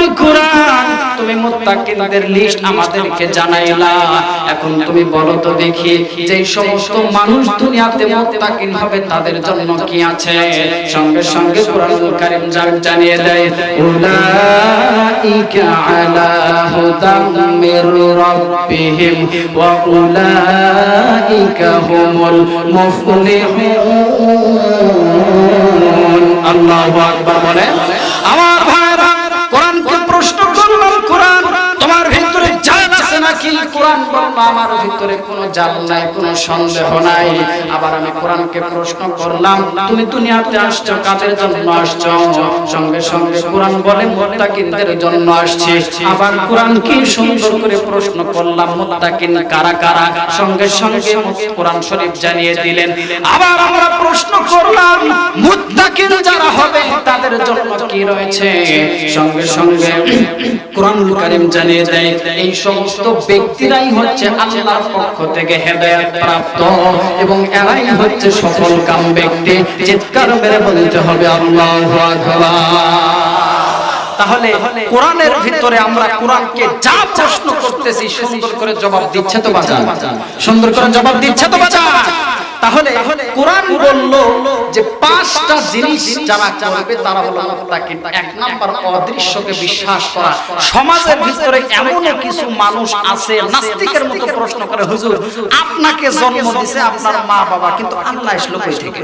করি কোরআন। তুমি মুত্তাকিনদের লিস্ট আমাদেরকে জানাইলা। এখন তুমি বলো তো দেখি যে সমস্ত মানুষ দুনিয়াতে মুত্তাকিন হবে, তাদের জন্য কি আছে? সঙ্গে সঙ্গে কোরআনুল কারীম জানিয়ে দেয়, উলাইকা আলা হুদাম মির রাব্বিহিম ওয়া উলাইকা হুমুল মুফলিহুন। আল্লাহু আকবার বলে আমার নাকি কোরআন বলল আমার ভিতরে কোনো জাল নাই, কোনো সন্দেহ নাই। আবার আমি কোরআনকে প্রশ্ন করলাম, তুমি দুনিয়াতে আসছো, কাদের জন্য আসছো? সঙ্গে সঙ্গে কোরআন বলে, মুত্তাকিনদের জন্য আসছে। আবার কোরআন কি সুন্দর করে প্রশ্ন করলাম, মুত্তাকিন কারা কারা? সঙ্গে সঙ্গে কোরআন শরীফ জানিয়ে দিলেন, আবার আমরা প্রশ্ন করলাম, মুত্তাকিন যারা হবে, তাদের জন্য কি রয়েছে? সঙ্গে সঙ্গে কোরআনুল কারীম জানিয়ে দেয়, এই সমস্ত ব্যক্তিরাই হচ্ছে আল্লাহর পক্ষ থেকে হেদায়েত প্রাপ্ত এবং এরাই হচ্ছে সফল কাম ব্যক্তি। চিৎকার মেরে বলতে হবে আল্লাহু আকবার। তাহলে কোরআনের ভিতরে আমরা কোরআনকে যা প্রশ্ন করতেছি সুন্দর করে জবাব দিচ্ছে তো বাজা সুন্দর করে জবাব দিচ্ছে তো বাজার তাহলে কোরআন বলল যে পাঁচটা জিনিস যারা করবে তারা হলো মুত্তাকিন। এক নাম্বার অদৃশ্যকে বিশ্বাস করা। সমাজের ভিতরে এমন কিছু মানুষ আছে নাস্তিকের মতো প্রশ্ন করে হুজুর আপনাকে জন্ম দিছে আপনার মা বাবা কিন্তু আল্লাহ আসলো কই থেকে?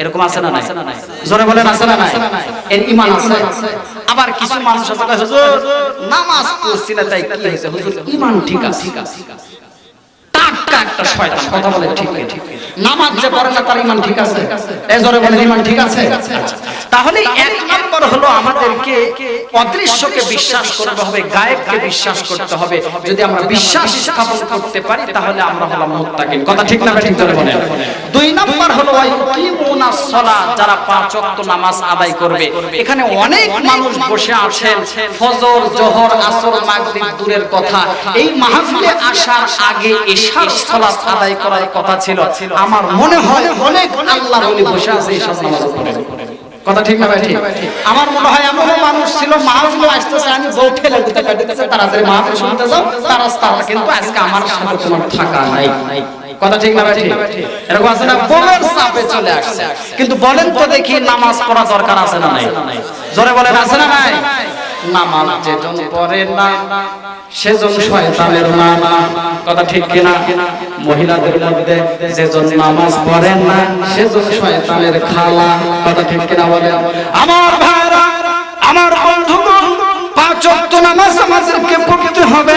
এরকম আছে না নাই? জোরে বলেন আছে না নাই? এর ঈমান আছে? আবার কিছু মানুষ আছে হুজুর নামাজ পড়ছি না তাই কি হয়েছে? হুজুর ঈমান ঠিক আছে টাটকা একটা শয়তান কথা বলে ঠিক ঠিক নামাজ যে পড়ে না তার ইমান ঠিক আছে এজরে জোরে বলেন ঈমান ঠিক আছে আচ্ছা। তাহলে এক নম্বর হলো আমাদেরকে অদৃশ্যকে বিশ্বাস করতে হবে, গায়েবকে বিশ্বাস করতে হবে। যদি আমরা বিশ্বাস স্থাপন করতে পারি, তাহলে আমরা হলাম মুত্তাকিন। কথা ঠিক না ঠিক ধরে বলেন? দুই নম্বর হলো ওয়াইকিমুনা সালাত যারা পাঁচ ওয়াক্ত নামাজ আদায় করবে। এখানে অনেক মানুষ বসে আছেন, ফজর, জোহর, আসর, মাগরিব, দূরের কথা। এই মাহফিলে আসার আগে এশার সালাত আদায় করার কথা ছিল। আমার মনে হয় অনেক আল্লাহর ওলি বসে আছে এসব নামাজ পড়ে কথা ঠিক না ভাই ঠিক? আমার মনে হয় এমন মানুষ ছিল মাহফিলে আসতেছে আমি বউ ঠেলে দিতে কাটিতেছে তাড়াতাড়ি মাহফিল শুনতে যাও তারা তারা কিন্তু আজকে আমার সাথে তোমার থাকা নাই। কথা ঠিক না ভাই ঠিক। এরকম আছে না? বলের চাপে চলে আসছে। কিন্তু বলেন তো দেখি নামাজ পড়া দরকার আছে না নাই? জোরে বলেন আছে না নাই? নামাজ যেজন পড়ে না, সেজন শয়তানের নানা কথা ঠিক কিনা? মহিলাদের মধ্যে যেজন নামাজ পড়ে না, সেজন শয়তানের খালা। কথা ঠিক কিনা বলে আমার ভাইরা ওয়াক্ত নামাজ আমাদেরকে পড়তে হবে।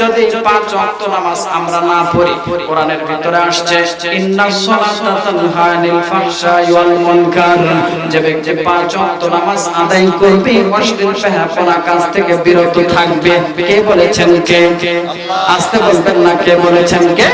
যদি পাঁচ ওয়াক্ত নামাজ আমরা না পড়ি, কোরআনের ভিতরে আসছে সালাতা তানহা আনিল ওয়াল মুনকার। যে ব্যক্তি পাঁচ ওয়াক্ত নামাজ আদায় করবে কাজ থেকে বিরত থাকবে। কে বলেছেন কে? আসতে বলবেন না কে বলেছেন কে?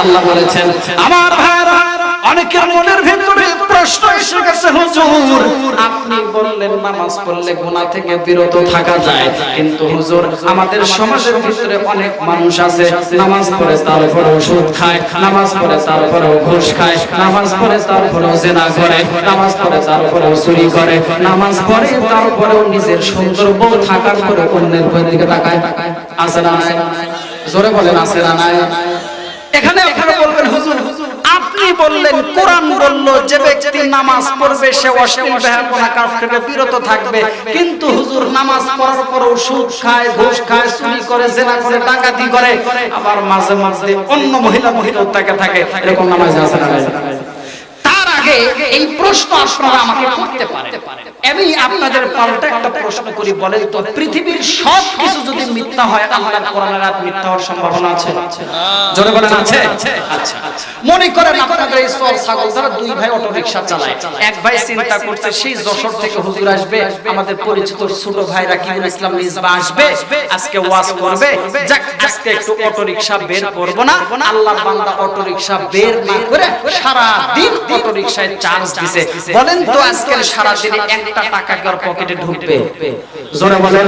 আল্লাহ বলেছেন, আমার ভাইরা অনেকের মনের ভিতরে প্রশ্ন এসে গেছে, হুজুর, আপনি বললেন নামাজ পড়লে গুনাহ থেকে বিরত থাকা যায়। কিন্তু হুজুর, আমাদের সমাজের ভিতরে অনেক মানুষ আছে, নামাজ পড়ে তারপরেও সুদ খায়, নামাজ পড়ে তারপরেও ঘুষ খায়, নামাজ পড়ে তারপরেও জেনা করে, নামাজ পড়ে তারপরেও চুরি করে, নামাজ পড়ে তারপরেও নিজের সুন্দর বউ থাকার পরে অন্যের দিকে তাকায়। আছে না জোরে বলেন, আছে না এখানে আপনারা বলবেন, হুজুর আপনি বললেন, কোরআন বলল, যে ব্যক্তি নামাজ পড়বে, সে অশ্লীল বেহাপনা কাজ থেকে বিরত থাকবে। কিন্তু হুজুর নামাজ পড়ার পরেও সুদ খায়, ঘুষ খায়, চুরি করে, জেনা করে, ডাকাতি করে। আবার মাঝে মাঝে অন্য মহিলা মহিলা তাকে থাকে। এরকম নামাজ আছে না আগে এই প্রশ্ন আপনারা আমাকে করতে পারেন। আমি আপনাদের পাল্টা একটা প্রশ্ন করি, বলেন তো, পৃথিবীর সব কিছু যদি মিথ্যা হয়, আল্লাহর কোরআনের আয়াত মিথ্যা হওয়ার সম্ভাবনা আছে? জোরে বলেন, আছে? আচ্ছা। মনে করেন আপনাদের এই সর ছাগল যারা দুই ভাই অটো রিকশা চালায়। এক ভাই চিন্তা করছে, সেই যশোর থেকে হুজুর আসবে, আমাদের পরিচিত ছোট ভাইরা কি ইসলাম নিজবা আসবে, আজকে ওয়াজ করবে। যাক, আজকে একটু অটো রিকশা বের করব না। আল্লাহর বান্দা অটো রিকশা বের না করে সারা দিন অটো চার্জ দিছে বলেন তো আজকের সারা দিনে একটা টাকা কি ওর পকেটে ঢুকবে জোরে বলেন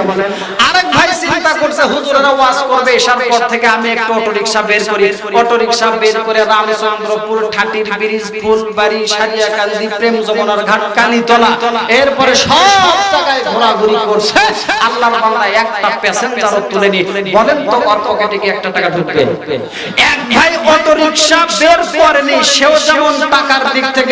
আরেক ভাই চিন্তা করছে হুজুরেরা ওয়াজ করবে এসার পর থেকে আমি একটা অটো রিকশা বের করি অটো রিকশা বের করে রামচন্দ্রপুর ঠাটির ব্রিজ ফুলবাড়ি সারিয়াকান্দি প্রেম যমুনার ঘাট কালীতলা এরপরে সব জায়গায় ঘোরাঘুরি করছে আল্লাহর বান্দা একটা প্যাসেঞ্জারও তুলেনি বলেন তো ওর পকেটে কি একটা টাকা ঢুকবে এক ভাই অটো রিকশা বের করেনি সেও যেমন টাকার দিক থেকে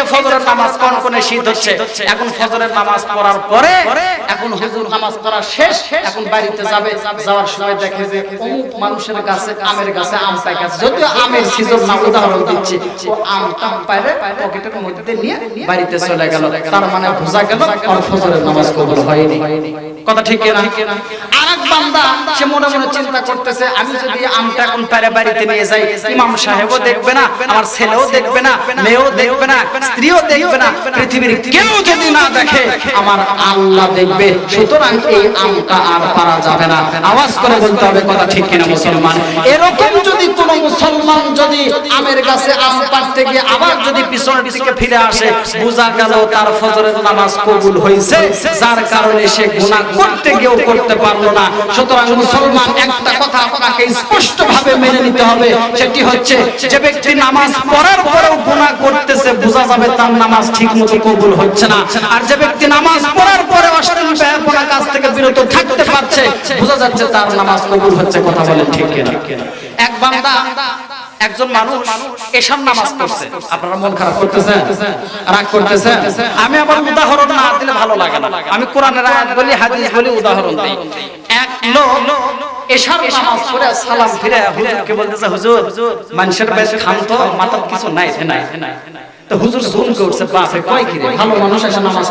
যে ফজরের নামাজ কোন কোন শীত হচ্ছে, এখন ফজরের নামাজ পড়ার পরে, এখন হুজুর নামাজ পড়া শেষ, এখন বাড়িতে যাবে, যাওয়ার সময় দেখে যে অমুক মানুষের কাছে আমের গাছে আম পাইকা যদিও আমের সিজন না, উদাহরণ দিচ্ছি। ও আম আমটা পাইলে পকেটের মধ্যে নিয়ে বাড়িতে চলে গেল। তার মানে বোঝা গেল, ওর ফজরের নামাজ কবুল হয়নি। কথা ঠিক না আরেক বান্দা, সে মনে মনে চিন্তা করতেছে, আমি যদি আমটা এখন পারে বাড়িতে নিয়ে যাই, ইমাম সাহেবও দেখবে না, আমার ছেলেও দেখবে না, মেয়েও দেখবে না স্ত্রীও দেখবে না পৃথিবীর কেউ যদি না দেখে আমার আল্লাহ দেখবে। সুতরাং এই আমটা আর পারা যাবে না। আওয়াজ করে বলতে হবে কথা ঠিক কিনা মুসলমান? এরকম যদি কোন মুসলমান যদি আমের গাছে আম পাড়তে গিয়ে আবার যদি পিছনের দিকে ফিরে আসে বোঝা গেল তার ফজরের নামাজ কবুল হয়েছে যার কারণে সে গুনাহ করতে গিয়েও করতে পারল না। সুতরাং মুসলমান একটা কথা আপনাকে স্পষ্ট ভাবে মেনে নিতে হবে সেটি হচ্ছে যে ব্যক্তি নামাজ পড়ার পরেও গুনাহ করতেছে বোঝা যাবে তার নামাজ ঠিক মতো কবুল হচ্ছে না। আর যে ব্যক্তি নামাজ পড়ার পরে অশ্লীল কাজ থেকে বিরত থাকতে পারছে, বোঝা যাচ্ছে তার নামাজ কবুল হচ্ছে কথা বলেন ঠিক কিনা। এক বান্দা, একজন মানুষ এসব নামাজ পড়ছে। আপনারা মন খারাপ করতেছেন? রাগ করতেছেন? আমি আবার উদাহরণ না দিলে ভালো লাগে না। আমি কোরআনের আয়াত বলি, হাদিস বলি, উদাহরণ দিই। এক লোক এশার নামাজ পড়ে সালাম ফিরে হুজুরকে বলতেছে, হুজুর, মানুষের বেশ খান তো মাথার কিছু নাই নাই। তো হুজুর জুম করছে বাপে কয় কি ভালো মানুষ এসে নামাজ